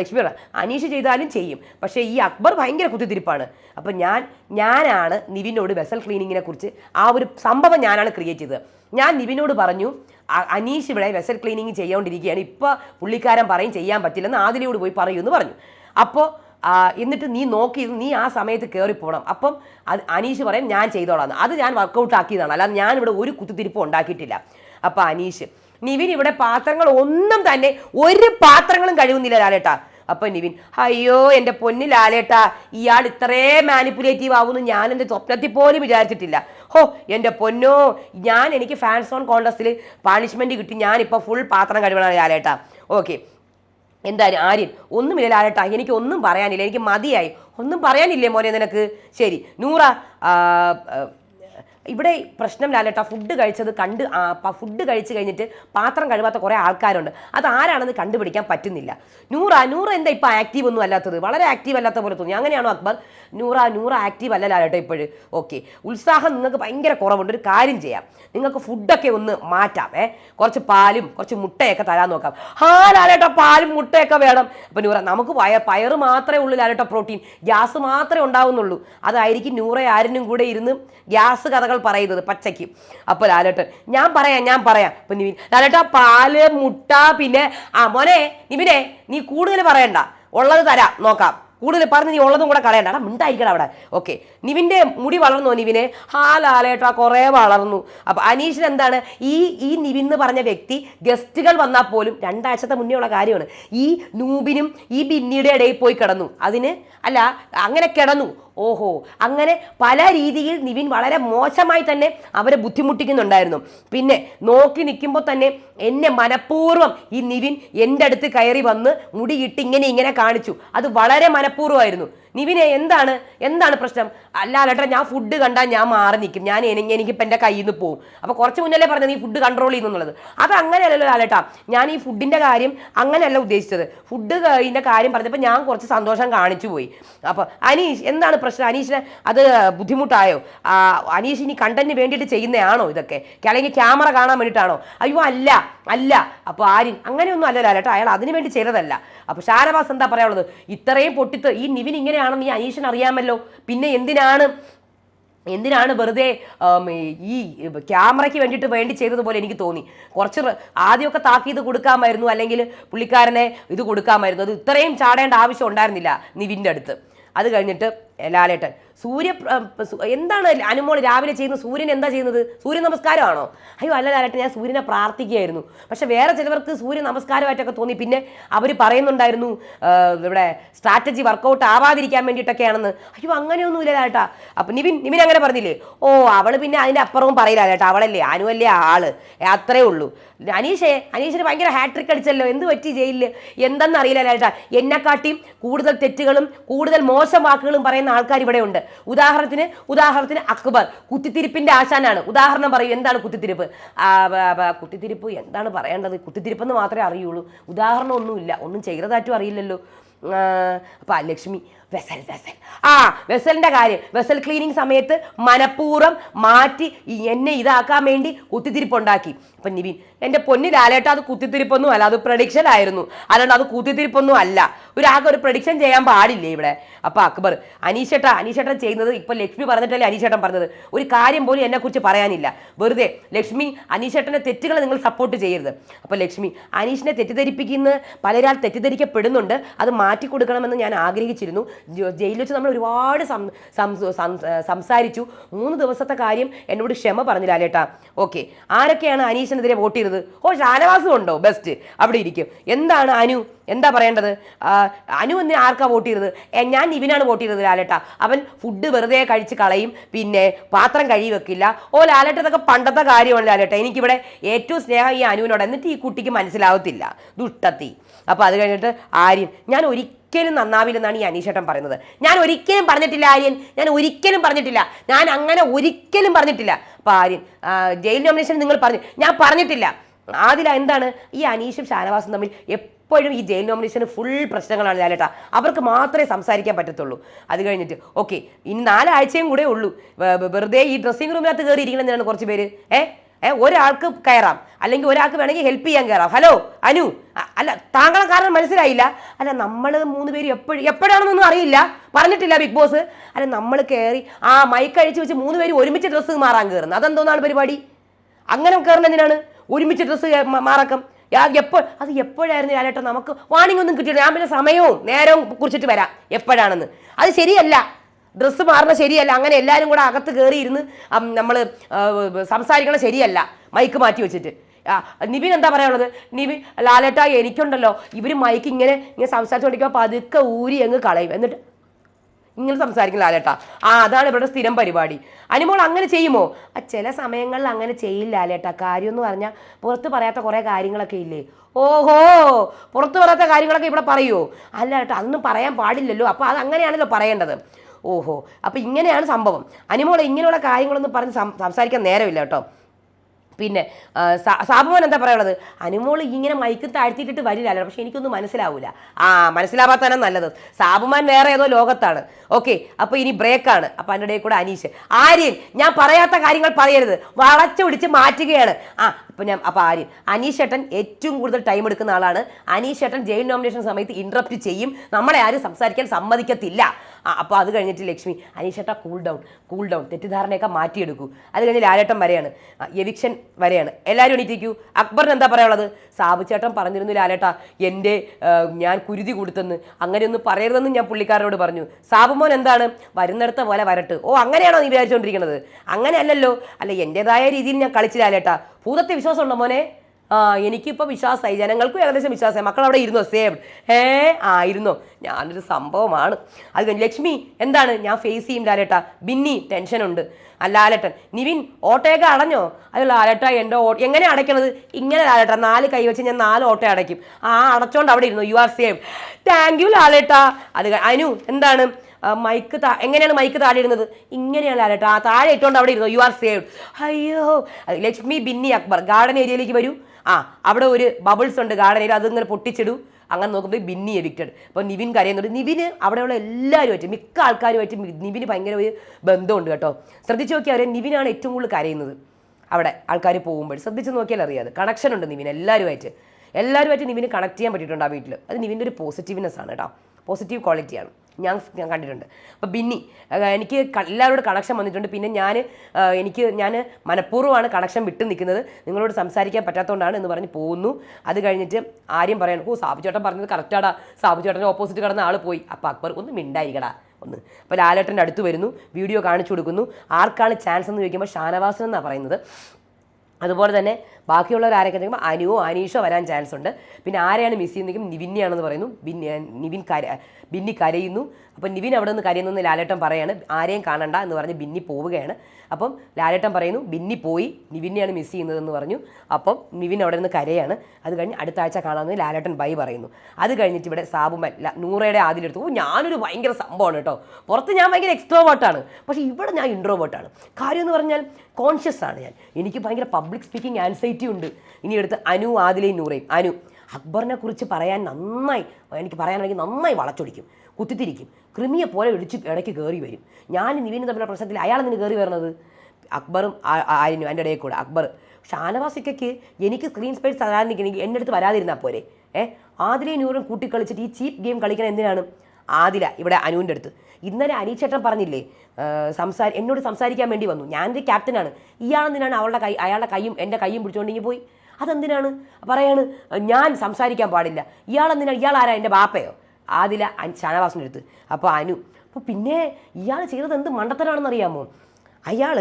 ലക്ഷ്മി അനീഷ് ചെയ്താലും ചെയ്യും. പക്ഷേ ഈ അക്ബർ ഭയങ്കര കുത്തിത്തിരിപ്പാണ്. അപ്പം ഞാൻ ഞാനാണ് നിവിനോട് വെസൽ ക്ലീനിങ്ങിനെ കുറിച്ച് ആ ഒരു സംഭവം ഞാനാണ് ക്രിയേറ്റ് ചെയ്തത്. ഞാൻ നിവിനോട് പറഞ്ഞു അനീഷ് ഇവിടെ വെസൽ ക്ലീനിങ് ചെയ്തുകൊണ്ടിരിക്കുകയാണ് ഇപ്പോൾ പുള്ളിക്കാരൻ പറയും ചെയ്യാൻ പറ്റില്ലെന്ന് ആദിലയോട് പോയി പറയൂ എന്ന് പറഞ്ഞു. അപ്പോൾ എന്നിട്ട് നീ നോക്കി നീ ആ സമയത്ത് കയറി പോകണം അപ്പം അത് അനീഷ് പറയും ഞാൻ ചെയ്തോളാം അത് ഞാൻ വർക്കൗട്ട് ആക്കിയതാണ്. അല്ലാതെ ഞാൻ ഇവിടെ ഒരു കുത്തിത്തിരിപ്പ് ഉണ്ടാക്കിയിട്ടില്ല. അപ്പം അനീഷ് നിവിൻ ഇവിടെ പാത്രങ്ങൾ ഒന്നും തന്നെ ഒരു പാത്രങ്ങളും കഴിവുന്നില്ല ലാലേട്ടാ. അപ്പൊ നിവിൻ അയ്യോ എന്റെ പൊന്നു ലാലേട്ടാ ഇയാൾ ഇത്രേ മാനിപ്പുലേറ്റീവ് ആവുമെന്ന് ഞാൻ എന്റെ സ്വപ്നത്തിൽ പോലും വിചാരിച്ചിട്ടില്ല. ഹോ എന്റെ പൊന്നോ ഞാൻ എനിക്ക് ഫാൻസ് ഓൺ കോൺടസ്റ്റിൽ പണിഷ്മെന്റ് കിട്ടി. ഞാനിപ്പോൾ ഫുൾ പാത്രം കഴിവണം ലാലേട്ടാ. ഓക്കെ എന്തായാലും ആര്യൻ ഒന്നുമില്ല ഇല്ലാലട്ടാ എനിക്ക് ഒന്നും പറയാനില്ല. എനിക്ക് മതിയായി. ഒന്നും പറയാനില്ലേ മോനെ നിനക്ക്? ശരി. നൂറ ഇവിടെ പ്രശ്നം ലാലേട്ടാ ഫുഡ് കഴിച്ചത് കണ്ട് ഫുഡ് കഴിച്ച് കഴിഞ്ഞിട്ട് പാത്രം കഴുകാത്ത കുറേ ആൾക്കാരുണ്ട്. അത് ആരാണെന്ന് കണ്ടുപിടിക്കാൻ പറ്റുന്നില്ല. നൂറ നൂറ എന്താ ഇപ്പം ആക്റ്റീവ് ഒന്നും അല്ലാത്തത്? വളരെ ആക്റ്റീവ് അല്ലാത്ത പോലെ തോന്നി അങ്ങനെയാണോ അക്ബർ? നൂറ നൂറ ആക്റ്റീവ് അല്ല ലാലേട്ടാ ഇപ്പോഴും. ഓക്കെ. ഉത്സാഹം നിങ്ങൾക്ക് ഭയങ്കര കുറവുണ്ട്. ഒരു കാര്യം ചെയ്യാം. നിങ്ങൾക്ക് ഫുഡൊക്കെ ഒന്ന് മാറ്റാം ഏ. കുറച്ച് പാലും കുറച്ച് മുട്ടയൊക്കെ തരാൻ നോക്കാം. ആ ലാലേട്ട പാലും മുട്ടയൊക്കെ വേണം. അപ്പം നൂറ നമുക്ക് പയർ പയറ് മാത്രമേ ഉള്ളൂ ലാലേട്ട പ്രോട്ടീൻ ഗ്യാസ് മാത്രമേ ഉണ്ടാവുന്നുള്ളൂ. അതായിരിക്കും നൂറ ആരിനും കൂടെ ഇരുന്ന് ഗ്യാസ് കഥകൾ പറയുന്നത് പച്ചയ്ക്ക്. അപ്പോൾ ലാലേട്ടൻ ഞാൻ പറയാം ഞാൻ പറയാം. അപ്പം നിവിൻ ലാലേട്ട പാൽ മുട്ട പിന്നെ ആ മോനെ നിവിനെ നീ കൂടുതൽ പറയണ്ട. ഉള്ളത് തരാം നോക്കാം. കൂടുതൽ പറഞ്ഞ് നീ ഉള്ളതും കൂടെ കളയണ്ട. മിണ്ടായിരിക്കണം അവിടെ. ഓക്കെ. നിവിന്റെ മുടി വളർന്നോ നിവിനെ? ആ ലാലേട്ടാ കുറേ വളർന്നു. അപ്പോൾ അനീഷിന് എന്താണ്? ഈ ഈ നിവിൻ എന്ന് പറഞ്ഞ വ്യക്തി ഗസ്റ്റുകൾ വന്നാൽ പോലും രണ്ടാഴ്ചത്തെ മുന്നേ ഉള്ള കാര്യമാണ്. ഈ നൂബിനും ഈ ബിന്നിയുടെ ഇടയിൽ പോയി കിടന്നു. അതിന് അല്ല അങ്ങനെ കിടന്നു. ഓഹോ അങ്ങനെ പല രീതിയിൽ നിവിൻ വളരെ മോശമായി തന്നെ അവരെ ബുദ്ധിമുട്ടിക്കുന്നുണ്ടായിരുന്നു. പിന്നെ നോക്കി നിൽക്കുമ്പോൾ തന്നെ എന്നെ മനഃപൂർവം ഈ നിവിൻ എന്റെ അടുത്ത് കയറി വന്ന് മുടിയിട്ട് ഇങ്ങനെ ഇങ്ങനെ കാണിച്ചു. അത് വളരെ മനഃപൂർവമായിരുന്നു. നിവിനെ എന്താണ്? എന്താണ് പ്രശ്നം? അല്ല അല്ലട്ടെ ഞാൻ ഫുഡ് കണ്ടാൽ ഞാൻ മാറി നിൽക്കും. ഞാൻ എനിക്ക് എനിക്കിപ്പോൾ എന്റെ കയ്യിൽ നിന്ന് പോകും അപ്പോൾ കുറച്ച് മുന്നല്ലേ പറഞ്ഞത് നീ ഫുഡ് കൺട്രോൾ ചെയ്യുന്നുള്ളത്. അത് അങ്ങനെയല്ലല്ലോ ലാലേട്ടാ ഞാൻ ഈ ഫുഡിന്റെ കാര്യം അങ്ങനെയല്ല ഉദ്ദേശിച്ചത്. ഫുഡ് ഇതിന്റെ കാര്യം പറഞ്ഞപ്പോൾ ഞാൻ കുറച്ച് സന്തോഷം കാണിച്ചു പോയി. അപ്പോൾ അനീഷ് എന്താണ് പ്രശ്നം? അനീഷിനെ അത് ബുദ്ധിമുട്ടായോ? അനീഷ് ഇനി കണ്ടന്റിന് വേണ്ടിയിട്ട് ചെയ്യുന്നതാണോ ഇതൊക്കെ? അല്ലെങ്കിൽ ക്യാമറ കാണാൻ വേണ്ടിയിട്ടാണോ? അയ്യോ അല്ല. അല്ല അപ്പോൾ ആര്യൻ അങ്ങനെയൊന്നും അല്ലല്ലോ കേട്ടോ അയാൾ അതിനു വേണ്ടി ചെയ്തതല്ല. അപ്പോൾ ഷാനവാസ് എന്താ പറയാനുള്ളത്? ഇത്രയും പൊട്ടിത്ത് ഈ നിവിൻ ഇങ്ങനെയാണെന്ന് ഈ അനീഷൻ അറിയാമല്ലോ. പിന്നെ എന്തിനാണ്? എന്തിനാണ് വെറുതെ ഈ ക്യാമറയ്ക്ക് വേണ്ടിയിട്ട് വേണ്ടി ചെയ്തതുപോലെ എനിക്ക് തോന്നി. കുറച്ച് ആദ്യമൊക്കെ താക്കീത് കൊടുക്കാമായിരുന്നു അല്ലെങ്കിൽ പുള്ളിക്കാരനെ ഇത് കൊടുക്കാമായിരുന്നു. അത് ഇത്രയും ചാടേണ്ട ആവശ്യം ഉണ്ടായിരുന്നില്ല നിവിന്റെ അടുത്ത്. അത് കഴിഞ്ഞിട്ട് ലാലേട്ടൻ. സൂര്യ എന്താണ് അനുമോൾ രാവിലെ ചെയ്യുന്നത്? സൂര്യൻ എന്താ ചെയ്യുന്നത്? സൂര്യ നമസ്കാരമാണോ? അയ്യോ അല്ല ലാലേട്ടൻ ഞാൻ സൂര്യനെ പ്രാർത്ഥിക്കുകയായിരുന്നു. പക്ഷെ വേറെ ചിലവർക്ക് സൂര്യ നമസ്കാരമായിട്ടൊക്കെ തോന്നി. പിന്നെ അവർ പറയുന്നുണ്ടായിരുന്നു ഇവിടെ സ്ട്രാറ്റജി വർക്കൗട്ട് ആവാതിരിക്കാൻ വേണ്ടിയിട്ടൊക്കെയാണെന്ന്. അയ്യോ അങ്ങനെയൊന്നുമില്ല ലാലേട്ടാ. അപ്പം നിവിൻ നിവിൻ അങ്ങനെ പറഞ്ഞില്ലേ? ഓ അവൾ പിന്നെ അതിന്റെ അപ്പുറവും പറയില്ല ലാലേട്ടാ. അവളല്ലേ അനുവല്ലേ ആൾ. അത്രേ ഉള്ളൂ. അനീഷേ അനീഷിന് ഭയങ്കര ഹാട്രിക് അടിച്ചല്ലോ. എന്ത് പറ്റി ജയിലിൽ എന്തെന്ന് അറിയില്ല ലാലേട്ടാ. എന്നെക്കാട്ടിയും കൂടുതൽ തെറ്റുകളും കൂടുതൽ മോശം വാക്കുകളും പറയുന്ന ആൾക്കാർ ഇവിടെ ഉണ്ട്. ഉദാഹരണത്തിന് ഉദാഹരണത്തിന് അക്ബർ കുത്തിത്തിരിപ്പിന്റെ ആശാനാണ്. ഉദാഹരണം പറയൂ എന്താണ് കുത്തിത്തിരിപ്പ്? കുത്തിത്തിരിപ്പ് എന്താണ് പറയേണ്ടത്? കുത്തിത്തിരിപ്പെന്ന് മാത്രമേ അറിയുള്ളൂ. ഉദാഹരണം ഒന്നുമില്ല ഒന്നും ചെയ്തതായിട്ടും അറിയില്ലല്ലോ. അപ്പൊ ലക്ഷ്മി വെസൽ വെസൽ. ആ വെസലിന്റെ കാര്യം. വെസൽ ക്ലീനിങ് സമയത്ത് മനഃപൂർവം മാറ്റി എന്നെ ഇതാക്കാൻ വേണ്ടി കുത്തിത്തിരിപ്പുണ്ടാക്കി. അപ്പൊ നിവിൻ എന്റെ പൊന്നി ലാലേട്ട അത് കുത്തിത്തിരിപ്പൊന്നും അല്ല അത് പ്രഡിക്ഷൻ ആയിരുന്നു. അല്ലാണ്ട് അത് കുത്തിത്തിരിപ്പൊന്നും അല്ല. ഒരാൾക്ക് ഒരു പ്രഡിക്ഷൻ ചെയ്യാൻ പാടില്ലേ ഇവിടെ? അപ്പൊ അക്ബർ അനീഷേട്ട അനീഷേട്ടൻ ചെയ്യുന്നത് ഇപ്പൊ ലക്ഷ്മി പറഞ്ഞിട്ടല്ലേ അനീഷേട്ടൻ പറഞ്ഞത്? ഒരു കാര്യം പോലും എന്നെ കുറിച്ച് പറയാനില്ല. വെറുതെ ലക്ഷ്മി അനീഷേട്ടന്റെ തെറ്റുകൾ നിങ്ങൾ സപ്പോർട്ട് ചെയ്യരുത്. അപ്പൊ ലക്ഷ്മി അനീഷിനെ തെറ്റിദ്ധരിപ്പിക്കുന്ന പലരാൾ തെറ്റിദ്ധരിക്കപ്പെടുന്നുണ്ട്. അത് മാറ്റി കൊടുക്കണമെന്ന് ഞാൻ ആഗ്രഹിച്ചിരുന്നു. ജയിലിൽ വെച്ച് നമ്മൾ ഒരുപാട് സംസാരിച്ചു. മൂന്ന് ദിവസത്തെ കാര്യം എന്നോട് ക്ഷമ പറഞ്ഞില്ല ലാലേട്ടാ ഓക്കെ. ആരൊക്കെയാണ് അനീഷിനെതിരെ വോട്ട് ചെയ്തത്? ഓ ഷാനവാസും ഉണ്ടോ? ബെസ്റ്റ്. അവിടെ ഇരിക്കും. എന്താണ് അനു? എന്താ പറയേണ്ടത്? അനു എന്ന് ആർക്കാ വോട്ട് ചെയ്തത്? ഞാൻ നിവിനാണ് വോട്ട് ചെയ്തത് ലാലേട്ട. അവൻ ഫുഡ് വെറുതെ കഴിച്ച് കളയും പിന്നെ പാത്രം കഴുകി വെക്കില്ല. ഓ ലാലേട്ട ഇതൊക്കെ പണ്ടത്തെ കാര്യമാണ് ലാലേട്ട. എനിക്കിവിടെ ഏറ്റവും സ്നേഹം ഈ അനുവിനോട്. എന്നിട്ട് ഈ കുട്ടിക്ക് മനസ്സിലാവത്തില്ല. ദുഷ്ടത്തി. അപ്പോൾ അത് കഴിഞ്ഞിട്ട് ആര്യൻ ഞാൻ ഒരിക്കലും നന്നാവില്ലെന്നാണ് ഈ അനീഷേട്ടൻ പറയുന്നത്. ഞാൻ ഒരിക്കലും പറഞ്ഞിട്ടില്ല ആര്യൻ. ഞാൻ ഒരിക്കലും പറഞ്ഞിട്ടില്ല. ഞാൻ അങ്ങനെ ഒരിക്കലും പറഞ്ഞിട്ടില്ല. അപ്പോൾ ആര്യൻ ജയിൽ നോമിനേഷൻ നിങ്ങൾ പറഞ്ഞു. ഞാൻ പറഞ്ഞിട്ടില്ല. ആദില എന്താണ്? ഈ അനീഷും ഷാനവാസും തമ്മിൽ എപ്പോഴും ഈ ജയിൽ നോമിനേഷന് ഫുൾ പ്രശ്നങ്ങളാണ് ലാലേട്ടാ. അവർക്ക് മാത്രമേ സംസാരിക്കാൻ പറ്റത്തുള്ളൂ. അത് കഴിഞ്ഞിട്ട് ഓക്കെ ഇനി നാലാഴ്ചയും കൂടെ ഉള്ളൂ. വെറുതെ ഈ ഡ്രസ്സിംഗ് റൂമിനകത്ത് കയറി ഇരിക്കണമെന്നാണ് കുറച്ച് പേര്? ഏഹ് ഒരാൾക്ക് കയറാം. അല്ലെങ്കിൽ ഒരാൾക്ക് വേണമെങ്കിൽ ഹെൽപ്പ് ചെയ്യാൻ കയറാം. ഹലോ അനു അല്ല താങ്കളെ കാരണം മനസ്സിലായില്ല. അല്ല നമ്മൾ മൂന്ന് പേര് എപ്പോഴും എപ്പോഴാണെന്നൊന്നും അറിയില്ല. പറഞ്ഞിട്ടില്ല ബിഗ് ബോസ് അല്ല നമ്മൾ കയറി ആ മൈക്ക് അഴിച്ച് വെച്ച് മൂന്ന് പേര് ഒരുമിച്ച് ഡ്രസ്സ് മാറാൻ കയറുന്നത് അതെന്തോന്നാണ് പരിപാടി? അങ്ങനെ കയറുന്ന എന്തിനാണ്? ഒരുമിച്ച് ഡ്രസ്സ് മാറക്കം. എപ്പോൾ അത് എപ്പോഴായിരുന്നു ഞാനേട്ടോ നമുക്ക് വാണിംഗ് ഒന്നും കിട്ടിയില്ല. ഞാൻ പിന്നെ സമയവും നേരവും കുറിച്ചിട്ട് വരാം. എപ്പോഴാണെന്ന്. അത് ശരിയല്ല. ഡ്രസ്സ് മാറണ ശരിയല്ല. അങ്ങനെ എല്ലാവരും കൂടെ അകത്ത് കയറിയിരുന്ന് നമ്മൾ സംസാരിക്കണം ശരിയല്ല. മൈക്ക് മാറ്റി വെച്ചിട്ട്. നിവിൻ എന്താ പറയാനുള്ളത്? നിവിൻ ലാലേട്ട എനിക്കുണ്ടല്ലോ. ഇവർ മൈക്ക് ഇങ്ങനെ ഇങ്ങനെ സംസാരിച്ചുകൊണ്ടിരിക്കുമ്പോൾ പതുക്കെ ഊരി അങ്ങ് കളയും. എന്നിട്ട് ഇങ്ങനെ സംസാരിക്കും ലാലേട്ടാ. ആ അതാണ് ഇവരുടെ സ്ഥിരം പരിപാടി. അനിമോൾ അങ്ങനെ ചെയ്യുമോ? ആ ചില സമയങ്ങളിൽ അങ്ങനെ ചെയ്യില്ല ലാലേട്ടാ. കാര്യം എന്ന് പറഞ്ഞാൽ പുറത്ത് പറയാത്ത കുറേ കാര്യങ്ങളൊക്കെ ഇല്ലേ? ഓഹോ! പുറത്ത് പറയാത്ത കാര്യങ്ങളൊക്കെ ഇവിടെ പറയുമോ അല്ല കേട്ടോ അതൊന്നും പറയാൻ പാടില്ലല്ലോ. അപ്പോൾ അത് അങ്ങനെയാണല്ലോ പറയേണ്ടത്. ഓഹോ. അപ്പോൾ ഇങ്ങനെയാണ് സംഭവം. അനിമോളെ ഇങ്ങനെയുള്ള കാര്യങ്ങളൊന്നും പറഞ്ഞ് സംസാരിക്കാൻ നേരമില്ല കേട്ടോ. പിന്നെ സാബുമോൻ എന്താ പറയുള്ളത് അനുമോൾ ഇങ്ങനെ മൈക്ക് താഴ്ത്തിയിട്ടിട്ട് വരില്ല പക്ഷെ എനിക്കൊന്നും മനസ്സിലാവൂല. ആ മനസ്സിലാവാത്തതാണ് നല്ലത്. സാബുമാൻ വേറെ ഏതോ ലോകത്താണ്. ഓക്കെ അപ്പൊ ഇനി ബ്രേക്കാണ്. അപ്പൊ അതിന്റെ ഇടയിൽ കൂടെ അനീഷ്. ആര്യൻ ഞാൻ പറയാത്ത കാര്യങ്ങൾ പറയരുത്. വളച്ചു പിടിച്ച് മാറ്റുകയാണ്. ആ അപ്പൊ ഞാൻ അപ്പൊ ആര്യൻ. അനീഷ് ഏട്ടൻ ഏറ്റവും കൂടുതൽ ടൈം എടുക്കുന്ന ആളാണ്. അനീഷ് ഏട്ടൻ ജയിൽ നോമിനേഷൻ സമയത്ത് ഇന്ററപ്റ്റ് ചെയ്യും. നമ്മളെ ആരും സംസാരിക്കാൻ സമ്മതിക്കത്തില്ല. അപ്പോൾ അത് കഴിഞ്ഞിട്ട് ലക്ഷ്മി അനീഷ് ഏട്ടാ കൂൾ ഡൗൺ കൂൾ ഡൗൺ തെറ്റിദ്ധാരണയൊക്കെ മാറ്റിയെടുക്കൂ. അത് കഴിഞ്ഞ് ലാലേട്ടൻ വരെയാണ്. എവിക്ഷൻ വരെയാണ്. എല്ലാവരും എണീറ്റിരിക്കൂ. അക്ബറിന് എന്താ പറയാനുള്ളത്? സാബു ചേട്ടൻ പറഞ്ഞിരുന്നു ലാലേട്ട എന്റെ ഞാൻ കുരുതി കൊടുത്തെന്ന്. അങ്ങനെയൊന്നും പറയരുതെന്ന് ഞാൻ പുള്ളിക്കാരനോട് പറഞ്ഞു. സാബുമോൻ എന്താണ്? വരുന്നിടത്ത പോലെ വരട്ട്. ഓ അങ്ങനെയാണോ നീ വിചാരിച്ചുകൊണ്ടിരിക്കുന്നത് അങ്ങനെയല്ലല്ലോ അല്ല എന്റെതായ രീതിയിൽ ഞാൻ കളിച്ചു ലാലേട്ട. ഭൂതത്തെ വിശ്വാസമുണ്ടോ മോനെ? ആ എനിക്കിപ്പോൾ വിശ്വാസമായി ജനങ്ങൾക്കും ഏകദേശം വിശ്വാസമായി മക്കൾ അവിടെ ഇരുന്നോ? സേവ് ഏ ആയിരുന്നോ ഞാനൊരു സംഭവമാണ്. അത് ലക്ഷ്മി എന്താണ്? ഞാൻ ഫേസ് ചെയ്യും ലാലേട്ടാ. ബിന്നി ടെൻഷനുണ്ട് ആ ലാലേട്ടൻ നിവിൻ ഓട്ടയൊക്കെ അടഞ്ഞോ? അത് ലാലേട്ട എന്റെ ഓട്ടോ എങ്ങനെ അടയ്ക്കണത്? ഇങ്ങനെ ലാലേട്ട നാല് കൈ വെച്ച് ഞാൻ നാല് ഓട്ടോ അടയ്ക്കും. ആ അടച്ചോണ്ട് അവിടെ ഇരുന്നു you are save thank you ലാലേട്ട. അത് അനു എന്താണ്? മൈക്ക് താ എങ്ങനെയാണ് മൈക്ക് താഴെ ഇടുന്നത്? ഇങ്ങനെയാണ് ലാലേട്ട ആ താഴെ ഇട്ടുകൊണ്ട് അവിടെ ഇരുന്നു യു ആർ സേവ്ഡ് അയ്യോ. ലക്ഷ്മി ബിന്നി അക്ബർ ഗാർഡൻ ഏരിയയിലേക്ക് വരൂ. ആ അവിടെ ഒരു ബബിൾസ് ഉണ്ട് ഗാർഡൻ ഏരിയ അതിങ്ങനെ പൊട്ടിച്ചിടൂ. അങ്ങനെ നോക്കുമ്പോൾ ബിന്നി എവിക്റ്റഡ് അപ്പോൾ നിവിൻ കരയുന്നുണ്ട്. നിവിന് അവിടെയുള്ള എല്ലാവരുമായിട്ട് മിക്ക ആൾക്കാരുമായിട്ട് നിവിന് ഭയങ്കര ഒരു ബന്ധമുണ്ട് കേട്ടോ. ശ്രദ്ധിച്ച് നോക്കിയാൽ അവരെ നിവിനാണ് ഏറ്റവും കൂടുതൽ കരയുന്നത് അവിടെ ആൾക്കാർ പോകുമ്പോൾ. ശ്രദ്ധിച്ച് നോക്കിയാൽ അറിയാതെ കണക്ഷൻ ഉണ്ട് നിവിൻ എല്ലാവരുമായിട്ട് എല്ലാവരുമായിട്ട് നിവിന് കണക്ട് ചെയ്യാൻ പറ്റിയിട്ടുണ്ട് ആ വീട്ടിൽ അത് നിവിന്റെ ഒരു പോസിറ്റീവ്നെസ് ആണ് കേട്ടോ. പോസിറ്റീവ് ക്വാളിറ്റിയാണ് ഞാൻ ഞാൻ കണ്ടിട്ടുണ്ട്. അപ്പോൾ ബിന്നി എനിക്ക് എല്ലാവരോടും കണക്ഷൻ വന്നിട്ടുണ്ട്. പിന്നെ ഞാൻ എനിക്ക് ഞാൻ മനഃപൂർവമാണ് കണക്ഷൻ വിട്ടു നിൽക്കുന്നത്. നിങ്ങളോട് സംസാരിക്കാൻ പറ്റാത്തതുകൊണ്ടാണ് എന്ന് പറഞ്ഞ് പോകുന്നു അത് കഴിഞ്ഞിട്ട് ആര്യം പറയാൻ ഓ സാബു ചേട്ടൻ പറഞ്ഞത് കറക്റ്റാടാ സാബു ചേട്ടന്റെ ഓപ്പോസിറ്റ് കടന്ന ആൾ പോയി. അപ്പോൾ അക്ബർ ഒന്ന് മിണ്ടായിരിക്കടാ. ഒന്ന്. അപ്പോൾ ലാലേട്ടന്റെ അടുത്ത് വരുന്നു വീഡിയോ കാണിച്ചു കൊടുക്കുന്നു. ആർക്കാണ് ചാൻസ് എന്ന് ചോദിക്കുമ്പോൾ ഷാനവാസൻ എന്നാണ് പറയുന്നത്. അതുപോലെ തന്നെ ബാക്കിയുള്ളവർ ആരൊക്കെ ചോദിക്കുമ്പോൾ അനുവോ അനീഷോ വരാൻ ചാൻസ് ഉണ്ട്. പിന്നെ ആരെയാണ് മിസ് ചെയ്യുന്നതെങ്കിൽ നിവിനെയാണെന്ന് പറയുന്നു. നിവിൻ കര ബിന്നി കരയുന്നു. അപ്പോൾ നിവിൻ അവിടെ നിന്ന് കരയുന്നെന്ന് ലാലേട്ടൻ പറയാണ്. ആരെയും കാണണ്ട എന്ന് പറഞ്ഞ് ബിന്നി പോവുകയാണ്. അപ്പം ലാലേട്ടൻ പറയുന്നു ബിന്നി പോയി നിവിനെയാണ് മിസ് ചെയ്യുന്നതെന്ന് പറഞ്ഞു. അപ്പം നിവിൻ അവിടെ നിന്ന് കരയാണ്. അത് കഴിഞ്ഞ് അടുത്ത ആഴ്ച കാണാമെന്ന് ലാലേട്ടൻ ബൈ പറയുന്നു. അത് കഴിഞ്ഞിട്ട് ഇവിടെ സാബുമൻ നൂറയുടെ ആദ്യമെടുത്തു ഓ ഞാനൊരു ഭയങ്കര സംഭവമാണ് കേട്ടോ. പുറത്ത് ഞാൻ ഭയങ്കര എക്സ്ട്രോവേർട്ടാണ് പക്ഷേ ഇവിടെ ഞാൻ ഇൻട്രോവേർട്ടാണ് കാര്യം എന്ന് പറഞ്ഞാൽ കോൺഷ്യസ് ആണ് ഞാൻ. എനിക്ക് ഭയങ്കര പബ്ലിക് സ്പീക്കിംഗ് ആൻസൈറ്റി ഉണ്ട്. ഇനി എടുത്ത് അനു ആദിലയും നൂറയും. അനു അക്ബറിനെ കുറിച്ച് പറയാൻ നന്നായി എനിക്ക് പറയാനാണെങ്കിൽ നന്നായി വളച്ചൊടിക്കും കുത്തിത്തിരിക്കും കൃമിയെ പോലെ ഇടിച്ച് ഇടയ്ക്ക് കയറി വരും. ഞാൻ നിവിനും തമ്മിലുള്ള പ്രശ്നത്തിൽ അയാൾ നിന്ന് കയറി വരുന്നത്? അക്ബറും ആര്യനും എന്റെ ഇടയിൽ കൂടെ അക്ബർ. ഷാനവാസിക്കയ്ക്ക് എനിക്ക് സ്ക്രീൻ സ്പേസ് തരാതിരിക്കണമെങ്കിൽ എന്റെ അടുത്ത് വരാതിരുന്നാൽ പോരെ? ഏ? ആദിലയും നൂറും കൂട്ടിക്കളിച്ചിട്ട് ഈ ചീപ്പ് ഗെയിം കളിക്കണം എന്തിനാണ്? ആദില ഇവിടെ അനുവിന്റെ അടുത്ത്. ഇന്നലെ അനീച്ചേട്ടൻ പറഞ്ഞില്ലേ സംസാര എന്നോട് സംസാരിക്കാൻ വേണ്ടി വന്നു. ഞാൻ ഒരു ക്യാപ്റ്റനാണ് ഇയാളെന്തിനാണ് അവളുടെ കൈ അയാളുടെ കൈയും എന്റെ കൈയും പിടിച്ചുകൊണ്ടെങ്കിൽ പോയി? അതെന്തിനാണ്? പറയാണ് ഞാൻ സംസാരിക്കാൻ പാടില്ല. ഇയാളെന്തിനാണ് ഇയാൾ ആരാ? എന്റെ ബാപ്പയോ? ആദില ഷാനവാസിന്റെ അടുത്ത്. അപ്പോൾ അനു അപ്പോൾ പിന്നെ ഇയാൾ ചെയ്തത് എന്ത് മണ്ടത്തരാണെന്ന് അറിയാമോ? അയാൾ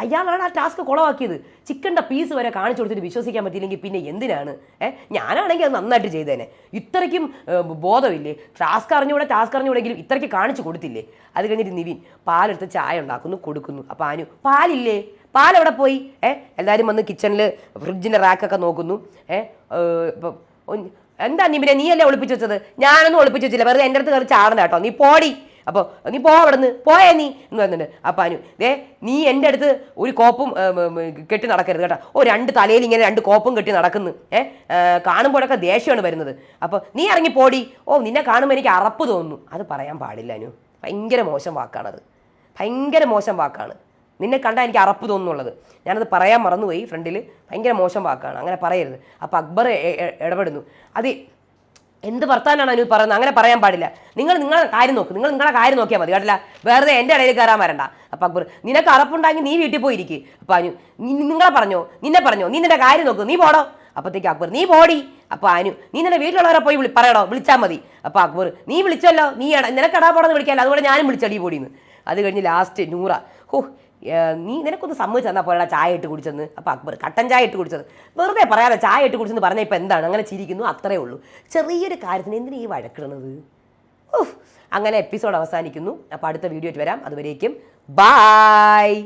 അയാളാണ് ആ ടാസ്ക് കുളവാക്കിയത്. ചിക്കന്റെ പീസ് വരെ കാണിച്ചു കൊടുത്തിട്ട് വിശ്വസിക്കാൻ പറ്റിയില്ലെങ്കിൽ പിന്നെ എന്തിനാണ്? ഏ ഞാനാണെങ്കിൽ അത് നന്നായിട്ട് ചെയ്തേനെ. ഇത്രയ്ക്കും ബോധമില്ലേ? ടാസ്ക് അറിഞ്ഞൂടെ ടാസ്ക് അറിഞ്ഞൂടെങ്കിലും ഇത്രയ്ക്ക് കാണിച്ചു കൊടുത്തില്ലേ? അത് കഴിഞ്ഞിട്ട് നിവിൻ പാലെടുത്ത് ചായ ഉണ്ടാക്കുന്നു കൊടുക്കുന്നു. അപ്പോൾ അനു പാലില്ലേ? പാൽ എവിടെ പോയി? ഏ എല്ലാവരും വന്ന് കിച്ചണിൽ ഫ്രിഡ്ജിന്റെ റാക്കൊക്കെ നോക്കുന്നു. ഏ എന്താ എന്താ പിന്നെ നീയല്ലേ ഒളിപ്പിച്ച് വെച്ചത്? ഞാനൊന്നും ഒളിപ്പിച്ച് വെച്ചില്ല. വെറുതെ എന്റെ അടുത്ത് കയറി ചാടണ്ട കേട്ടോ. നീ പോടി. അപ്പോൾ നീ പോ അവിടെ നിന്ന് പോയേ നീ എന്ന് പറയുന്നുണ്ട് അപ്പം അനു ദേ നീ എന്റെ അടുത്ത് ഒരു കോപ്പും കെട്ടി നടക്കരുത് കേട്ടോ. ഓ രണ്ട് തലയിൽ ഇങ്ങനെ രണ്ട് കോപ്പും കെട്ടി നടക്കുന്നു. ഏ കാണുമ്പോഴൊക്കെ ദേഷ്യമാണ് വരുന്നത്. അപ്പോൾ നീ ഇറങ്ങി പോടി. ഓ നിന്നെ കാണുമ്പോൾ എനിക്ക് അറപ്പ് തോന്നുന്നു. അത് പറയാൻ പാടില്ല അനു. ഭയങ്കര മോശം വാക്കാണത്. ഭയങ്കര മോശം വാക്കാണ്. നിന്നെ കണ്ടാൽ എനിക്ക് അറപ്പ് തോന്നുന്നുള്ളത്. ഞാനത് പറയാൻ മറന്നുപോയി ഫ്രണ്ടിൽ ഭയങ്കര മോശം വാക്കാണ്. അങ്ങനെ പറയരുത്. അപ്പോൾ അക്ബർ ഇടപെടുന്നു. അത് എന്ത് വർത്താനാണ് അനു പറയുന്നത്? അങ്ങനെ പറയാൻ പാടില്ല. നിങ്ങൾ നിങ്ങളുടെ കാര്യം നോക്ക്. നിങ്ങൾ നിങ്ങളുടെ കാര്യം നോക്കിയാൽ മതി. കേട്ടില്ല? വെറുതെ എന്റെ ഇടയിൽ കയറാൻ വരണ്ട. അപ്പം അക്ബർ നിനക്ക് അറപ്പുണ്ടെങ്കിൽ നീ വീട്ടിൽ പോയിരിക്കും. അപ്പം അനു നിങ്ങളെ പറഞ്ഞോ? നിന്നെ പറഞ്ഞോ? നീ നിന്റെ കാര്യം നോക്ക്. നീ പോടോ. അപ്പോഴത്തേക്ക് അക്ബർ നീ പോടി. അപ്പോൾ അനു നീ നിന്റെ വീട്ടിലുള്ളവരെ പോയി വിളി പറയടോ. വിളിച്ചാൽ മതി. അപ്പോൾ അക്ബർ നീ വിളിച്ചല്ലോ. നീ നിനക്ക് എടാ പോടെന്ന് വിളിക്കാമല്ലോ അതുപോലെ ഞാനും വിളിച്ചടി പൊടിയെന്ന് അത് കഴിഞ്ഞ് ലാസ്റ്റ് നൂറ. ഹോ നീ നിനക്കൊന്ന് സമ്മതിച്ച് തന്നാൽ പോരാ ചായ ഇട്ട് കുടിച്ചെന്ന്. അപ്പോൾ അക്ബർ കട്ടൻ ചായ ഇട്ട് കുടിച്ചത്. വെറുതെ പറയാതെ ചായ ഇട്ട് കുടിച്ചെന്ന് പറഞ്ഞാൽ ഇപ്പോൾ എന്താണ്? അങ്ങനെ ചിരിക്കുന്നു അത്രേ ഉള്ളൂ. ചെറിയൊരു കാര്യത്തിന് എന്തിനു ഈ വഴക്കിടുന്നത് ഉഫ്. അങ്ങനെ എപ്പിസോഡ് അവസാനിക്കുന്നു. അപ്പോൾ അടുത്ത വീഡിയോ ആയിട്ട് വരാം. അതുവരേക്കും ബായ്